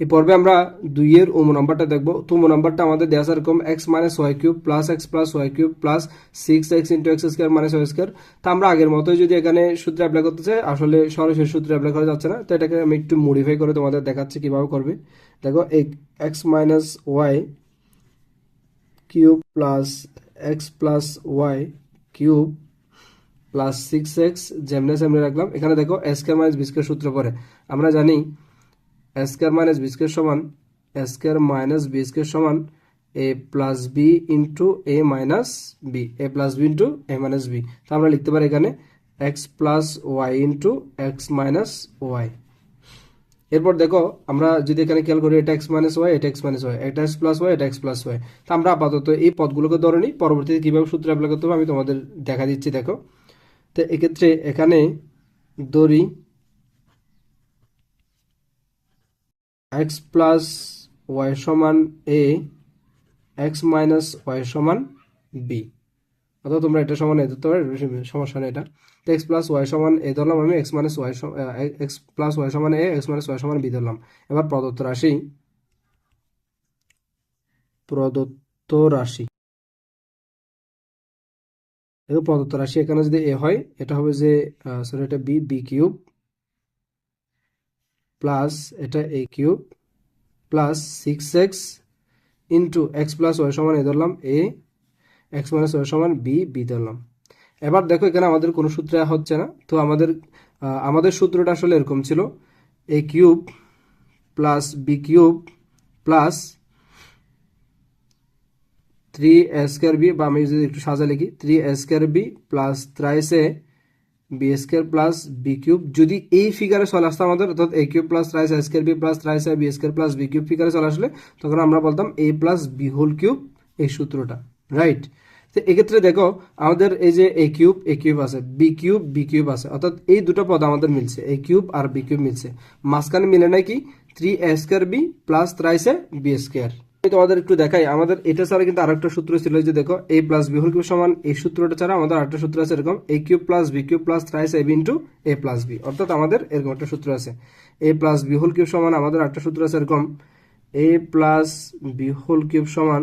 এই পর্বে আমরা দুইয়ের ওমো নাম্বারটা দেখব। তো ওমো নাম্বারটা আমাদের দেওয়া আছে এরকম X minus Y cube plus X plus Y cube plus six X into X square minus Y square তো আমরা আগের মতোই যদি এখানে সূত্র অ্যাপ্লাই করতে চাই, আসলে সরাসরি সূত্র অ্যাপ্লাই করা যাচ্ছে না। তো এটাকে আমি একটু মডিফাই করে তোমাদের দেখাচ্ছি কীভাবে করবে। দেখো X minus Y cube plus X plus Y cube plus six X যেমনে সেমনে রাখলাম। এখানে দেখো স্কোয়ার মাইনাস বি স্কোয়ার সূত্র পরে আমরা জানি স্কোয়ার মাইনাস বি স্কোয়ার সমান, স্কোয়ার মাইনাস বি স্কোয়ার সমান A plus B into A minus B, A plus B into A minus B. তো আমরা লিখতে পারি এখানে X plus Y into X minus Y এরপর দেখো, আমরা যদি এখানে খেয়াল করি এটা এক্স মাইনাস ওয়াই এটা এক্স মাইনাস ওয়াই এটা এক্স প্লাস ওয়াই এটা এক্স প্লাস ওয়াই তো আমরা আপাতত এই পদগুলোকে ধরে নিই, পরবর্তীতে কীভাবে সূত্র অ্যাপ্লাই করতে হবে আমি তোমাদের দেখা দিচ্ছি, দেখো। তো এক্ষেত্রে এখানে দড়ি এক্স প্লাস ওয়াই সমান এ এক্স মাইনাস ওয়াই সমান বি অথবা তোমরা এটা সমান এ ধরতে পারো সমস্যা নেই এটা। এক্স প্লাস ওয়াই সমান এ ধরলাম আমি X minus Y X plus Y সমান এ এক্স মাইনাস ওয়াই সমান বি ধরলাম। এবার প্রদত্ত রাশি। প্রদত্ত রাশি। প্রদত্ত রাশি এখানে যদি এ হয়, এটা হবে যে সরি এটা বি বি কিউব প্লাস এটা A cube plus six X into X plus Y সমান এ ধরলাম এ এক্স মাইনাস ওয়াই সমান বি বি ধরলাম। এবার দেখো এখানে আমাদের কোনো সূত্রে হচ্ছে না। তো আমাদের আমাদের সূত্রটা আসলে এরকম ছিল। A cube plus B cube plus three square B বা আমি যদি একটু সাজা লিখি three square B plus thrice A B square plus B cube যদি এই ফিগারে চলে আসতো আমাদের, অর্থাৎ A cube plus thrice square B plus thrice A B square plus B cube ফিগারে চলে আসলে, তখন আমরা বলতাম A plus B whole cube এই সূত্রটা রাইট তো এক্ষেত্রে দেখো, আমাদের এই যে এ কিউব এ কিউব আছে বি কিউব বি কিউব আছে, অর্থাৎ এই দুটো পদ আমাদের মিলছে এ কিউব আর বি কিউব মিলছে। মাঝখানে মিলে নাই কি? Three A square B plus thrice A B square তোমাদের একটু দেখাই। আমাদের এটা ছাড়া কিন্তু আরেকটা সূত্র ছিল যে দেখো A plus B whole cube সমান এই সূত্রটা ছাড়া আমাদের আরেকটা সূত্র আছে এরকম A cube plus B cube plus thrice A B into A plus B অর্থাৎ আমাদের এরকম একটা সূত্র আছে। A plus B whole cube সমান আমাদের আরেকটা সূত্র আছে এরকম A plus B whole cube সমান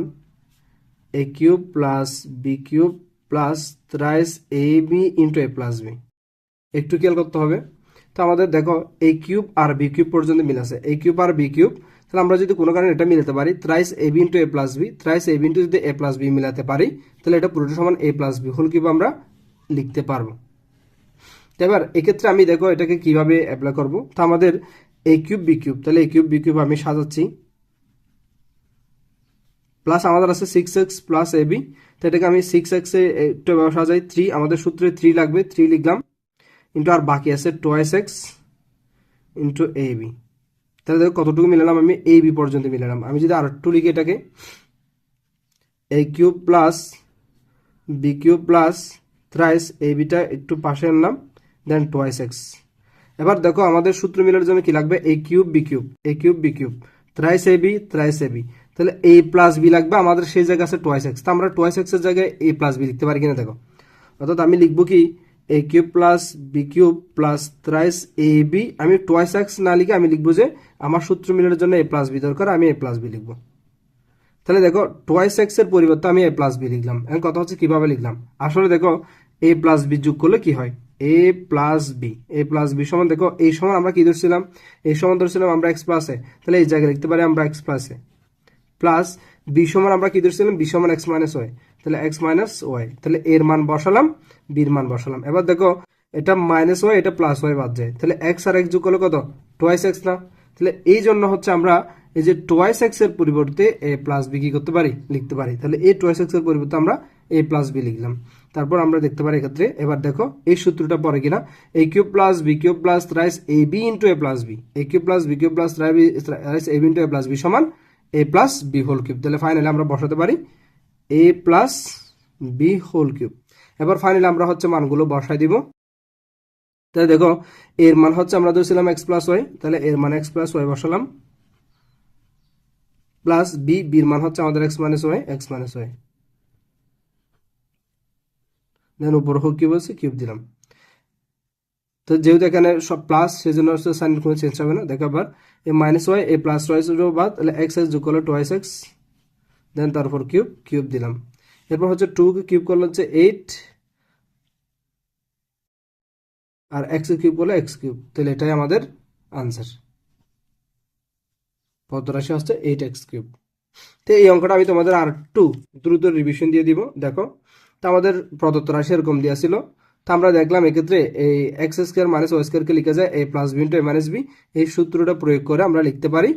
A cube plus B cube plus thrice A B into A plus B একটু খেয়াল করতে হবে। তো আমাদের দেখো এ কিউব আর বি কিউব পর্যন্ত মিল আছে। এ কিউব আর বি কিউব তাহলে আমরা যদি কোনো কারণে এটা মিলাতে পারি thrice A B into A plus B thrice A B into যদি এ প্লাস বি মিলাতে পারি, তাহলে এটা পুরোটা সমান A plus B whole cube আমরা লিখতে পারব। তো এবার এক্ষেত্রে আমি দেখো এটাকে কীভাবে অ্যাপ্লাই করব। তো আমাদের এ কিউব বি কিউব তাহলে এ কিউব বি কিউব আমি সাজাচ্ছি। প্লাস আমাদের আছে six X plus A B তো এটাকে আমি সিক্স এক্সে একটু সাজাই থ্রি আমাদের সূত্রে থ্রি লাগবে থ্রি লিখলাম। ইন্টু আর বাকি আছে twice X into A B তাহলে দেখো কতটুকু মিলালাম আমি? এই বি পর্যন্ত মিলালাম। আমি যদি আর একটু লিখি এটাকে A cube plus B cube plus thrice A beta একটু পাশে আনলাম দেন টোয়াইস এক্স এবার দেখো আমাদের সূত্র মিলার জন্য কি লাগবে? A cube B cube A cube B cube thrice A B thrice A B তাহলে এ প্লাস বি লাগবে, আমাদের সেই জায়গায় আছে টোয়াইস এক্স তো আমরা টোয়াইস এক্সের জায়গায় এ প্লাস বি লিখতে পারি কিনা দেখো। অর্থাৎ আমি লিখব কি? A cube plus B cube plus thrice A B আমি টোয়াইস এক্স না লিখে আমি লিখব যে আমার সূত্র মিলানোর জন্য এ প্লাস বি দরকার, আমি এ প্লাস বি লিখব। তাহলে দেখো টোয়াইস এক্সের পরিবর্তে আমি এ প্লাস বি লিখলাম। এখন কথা হচ্ছে কীভাবে লিখলাম? আসলে দেখো এ প্লাস বি যোগ করলে কি হয়? A plus B A plus B সমান দেখো, এই সমান আমরা কি ধরছিলাম? এই সমান ধরছিলাম আমরা এক্স প্লাসে তাহলে এই জায়গায় লিখতে পারি আমরা এক্স প্লাসে প্লাস বি সমান আমরা কি ধরছিলাম? বি সমান এক্স মাইনাস ওয়াই তাহলে এক্স মাইনাস ওয়াই তাহলে এর মান বসালাম বির মান বসালাম। এবার দেখো, এটা মাইনাস ওয়াই এটা প্লাস ওয়াই বাদ যায়। তাহলে এক্স আর এক্স যোগ করলে কত? টোয়াইস এক্স না? তাহলে এই জন্য হচ্ছে আমরা এই যে টোয়াইস এক্সের পরিবর্তে এ প্লাস বি কি করতে পারি? লিখতে পারি। তাহলে এই টোয়াইস এক্সের পরিবর্তে আমরা এ প্লাস বি লিখলাম। তারপর আমরা দেখতে পারি এক্ষেত্রে, এবার দেখো, এই সূত্রটা পরে কিনা? A cube plus B cube plus thrice A B into A plus B A cube plus B cube plus thrice A B into A plus B সমান A plus B whole cube তাহলে finally আমরা বসাতে পারি A plus B whole cube এবার finally আমরা হচ্ছে মানগুলো বসাই দিব। তাহলে দেখো, এর মান হচ্ছে আমরা ধরছিলাম এক্স প্লাস ওয়াই তাহলে এর মান এক্স প্লাস ওয়াই বসালাম। প্লাস বি বির মান হচ্ছে আমাদের X minus Y X minus Y then উপর হোক কিউব আছে কিউব দিলাম। তো যেহেতু এখানে সব প্লাস সেই জন্য সাইনের কোনো চেঞ্জ হবে না। দেখো আবার, A minus Y A plus Y বাদ, তাহলে এক্স এক্স যোগ করলে টোয়াইস এক্স দেন তারপর কিউব কিউব দিলাম। এরপর হচ্ছে টুকে কিউব করলে হচ্ছে এইট আর এক্স কিউব করলে এক্স কিউব তাহলে এটাই আমাদের আনসার পদ্ম রাশি হচ্ছে এইট এক্স কিউব তো এই অঙ্কটা আমি তোমাদের আর একটু দ্রুত রিভিশন দিয়ে দিব, দেখো। তো আমাদের প্রদত্ত রাশি এরকম দেওয়া ছিল। তো আমরা দেখলাম এক্ষেত্রে এই এক্স স্কোয়ার মাইনাস ওয়াই স্কোয়ারকে লিখা যায় A plus B into A minus B এই সূত্রটা প্রয়োগ করে আমরা লিখতে পারি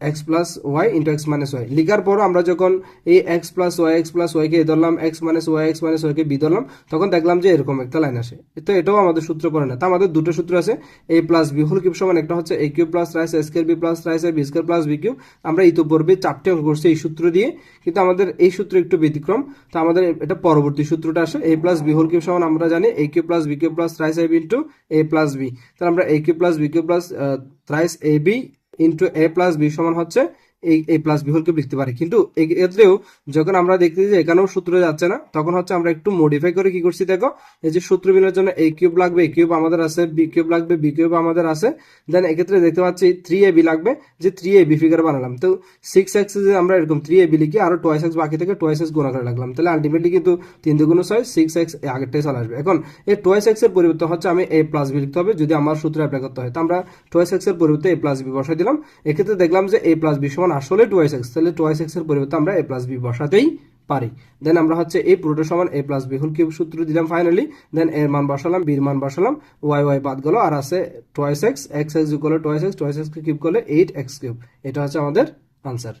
X plus Y into X minus Y লিখার পর আমরা যখন এই X plus Y X plus ওয়াইকে এ ধরলাম X minus Y X minus ওয়াইকে B ধরলাম, তখন দেখলাম যে এরকম একটা লাইন আসে। তো এটাও আমাদের সূত্র পড়ে না। তা আমাদের দুটো সূত্র আছে A plus B whole cube সমান একটা হচ্ছে A cube plus thrice A square B plus thrice B square plus B cube আমরা ইতোপূর্বে চারটে অঙ্ক করছি এই সূত্র দিয়ে, কিন্তু আমাদের এই সূত্র একটু ব্যতিক্রম। তো আমাদের এটা পরবর্তী সূত্রটা আসে A plus B whole cube সমান আমরা জানি A cube plus B cube plus thrice A B into A plus B তাহলে আমরা A cube plus B cube plus thrice A B into A plus B সমান হচ্ছে এই এ plus B হোলকে লিখতে পারি। কিন্তু এক্ষেত্রেও যখন আমরা দেখতে যে এখানেও সূত্র যাচ্ছে না, তখন হচ্ছে আমরা একটু মডিফাই করে কি করছি দেখো, এই যে সূত্র মিলের জন্য এই কিউব লাগবে এই কিউব আমাদের আছে বি কিউব লাগবে বি কিউব আমাদের আছে। দেন এক্ষেত্রে দেখতে পাচ্ছি থ্রি এ বি লাগবে, যে থ্রি এ বি ফিগার বানালাম। তো সিক্স এক্স যে আমরা এরকম থ্রি এ বি লিখি আরও টোয়াইস এক্স বাকি থেকে টোয়াইস এক্স গুণা করে লাগলাম। তাহলে আলটিমেটলি কিন্তু তিন দুগুণ ছয় সিক্স এক্স আগেরটাই চলে আসবে। এখন এই টোয়াইস এক্সের পরিবর্তে হচ্ছে আমি এ প্লাস বি লিখতে হবে, যদি আমার সূত্র অ্যাপ্লাই করতে হয়। তো আমরা টোয়াইস এক্সের পরিবর্তে এ প্লাস বি বসাই দিলাম। এক্ষেত্রে দেখলাম যে এ প্লাস বি সমান আসলে টোয়াইস এক্স তাহলে টোয়াইস এক্সের পরিবর্তে আমরা এ প্লাস বি বসাতেই পারি। দেন আমরা হচ্ছে এই পুরোটা সমান A plus B whole cube সূত্র দিলাম ফাইনালি দেন এর মান বসালাম বির মান বসালাম ওয়াই ওয়াই বাদ গেল, আর আছে টোয়াইস এক্স এক্স এক্স করলে twice X twice X cube করলে এইট এক্স কিউব এটা হচ্ছে আমাদের আনসার